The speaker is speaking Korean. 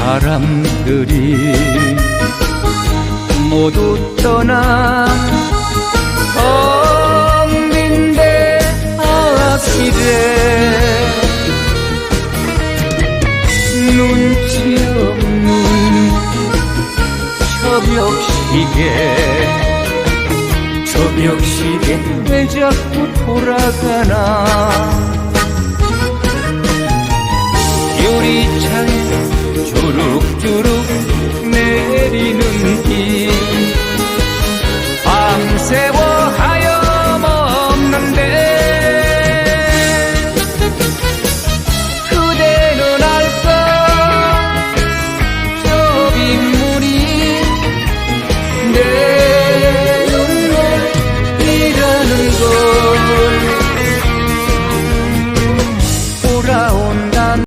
사람들이 모두 떠나 텅빈데 앞길에 눈치 없는 저벽시계 저벽시계 왜 자꾸 돌아가나. 유리창에 내리는 비